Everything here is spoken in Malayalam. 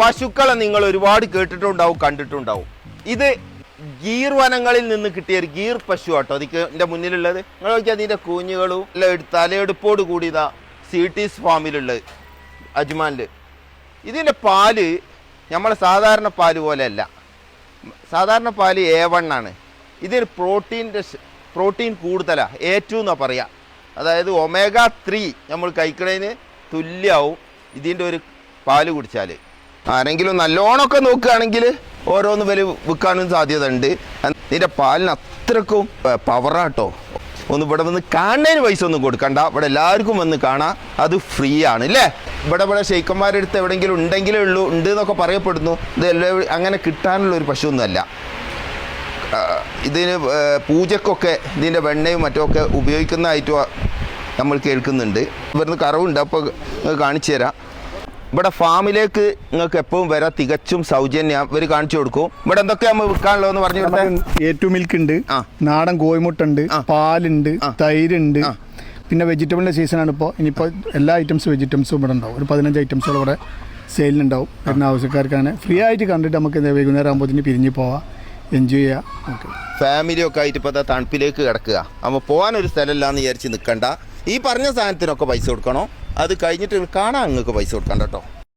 പശുക്കളെ നിങ്ങൾ ഒരുപാട് കേട്ടിട്ടുണ്ടാവും കണ്ടിട്ടുണ്ടാവും. ഇത് ഗീർ വനങ്ങളിൽ നിന്ന് കിട്ടിയ ഒരു ഗീർ പശു ആട്ടോ. അതിക്ക് എന്റെ മുന്നിലുള്ളത്. നിങ്ങൾ നോക്കിയാൽ അതിന്റെ കുഞ്ഞുകളും എല്ലാം എടുത്ത് തലയെടുപ്പോട് കൂടിയതാ സി ടീസ് ഫാമിലുള്ളത് അജ്മാനിൽ ഇതിന്റെ പാൽ നമ്മളെ സാധാരണ പാൽ പോലെയല്ല. സാധാരണ പാൽ എ വൺ ആണ്. ഇതിന് പ്രോട്ടീന്റെ പ്രോട്ടീൻ കൂടുതലാണ് എ ടു എന്നാണ് പറയുക അതായത് ഒമേഗ ത്രീ നമ്മൾ കഴിക്കണതിന് തുല്യമാവും ഇതിന്റെ ഒരു പാൽ കുടിച്ചാൽ ആരെങ്കിലും നല്ലോണമൊക്കെ നോക്കുകയാണെങ്കിൽ ഓരോന്ന് വില വിൽക്കാനും സാധ്യത ഉണ്ട് നിന്റെ പാലിന് അത്രക്കും പവറാട്ടോ ഒന്ന് ഇവിടെ വന്ന് കാണുന്നതിന് പൈസ ഒന്നും കൊടുക്കണ്ട. ഇവിടെ എല്ലാവർക്കും വന്ന് കാണാം. അത് ഫ്രീ ആണ് അല്ലേ ഇവിടെ ഇവിടെ ഷെയ്ക്കന്മാരുടെ അടുത്ത് എവിടെയെങ്കിലും ഉണ്ടെങ്കിലേ ഉള്ളൂ ഉണ്ട് എന്നൊക്കെ പറയപ്പെടുന്നു. ഇത് എല്ലാവരും അങ്ങനെ കിട്ടാനുള്ള ഒരു പശുവൊന്നുമല്ല. ഇതിന് പൂജക്കൊക്കെ ഇതിന്റെ വെണ്ണയും മറ്റുമൊക്കെ ഉപയോഗിക്കുന്നതായിട്ട് നമ്മൾ കേൾക്കുന്നുണ്ട്. ഇവിടുന്ന് കറവുണ്ട് അപ്പോൾ കാണിച്ചു തരാം. ഇവിടെ ഫാമിലേക്ക് നിങ്ങൾക്ക് എപ്പോഴും വരാം തികച്ചും സൗജന്യം ഇവർ കാണിച്ചു കൊടുക്കും. ഇവിടെ എന്തൊക്കെയാ നമ്മൾ പറഞ്ഞു കൊടുത്തേ? ടു മിൽക്ക് ഉണ്ട്. നാടൻ കോയിമുട്ടുണ്ട്. പാലുണ്ട്. തൈരുണ്ട്. പിന്നെ വെജിറ്റബിളിന്റെ സീസണാണ് ഇപ്പോൾ ഇനിയിപ്പോൾ എല്ലാ ഐറ്റംസ് വെജിറ്റബിൾസും ഇവിടെ ഉണ്ടാവും. ഒരു പതിനഞ്ച് ഐറ്റംസുകൾ ഇവിടെ സെയിലിനുണ്ടാവും. വരുന്ന ആവശ്യക്കാർക്കാണ്. ഫ്രീ ആയിട്ട് കണ്ടിട്ട് നമുക്ക് വൈകുന്നേരം ആകുമ്പോഴത്തേന് പിരിഞ്ഞ് പോവാം. എൻജോയ് ചെയ്യാം. ഓക്കെ. ഫാമിലിയൊക്കെ ആയിട്ട് ഇപ്പോൾ തണുപ്പിലേക്ക് കിടക്കുക. അപ്പോൾ പോകാനൊരു സ്ഥലമില്ലാന്ന് വിചാരിച്ച് നിൽക്കണ്ട ഈ പറഞ്ഞ സാധനത്തിനൊക്കെ പൈസ കൊടുക്കണോ? അത് കഴിഞ്ഞിട്ട് കാണാൻ നിങ്ങൾക്ക് പൈസ കൊടുക്കണ്ട കേട്ടോ.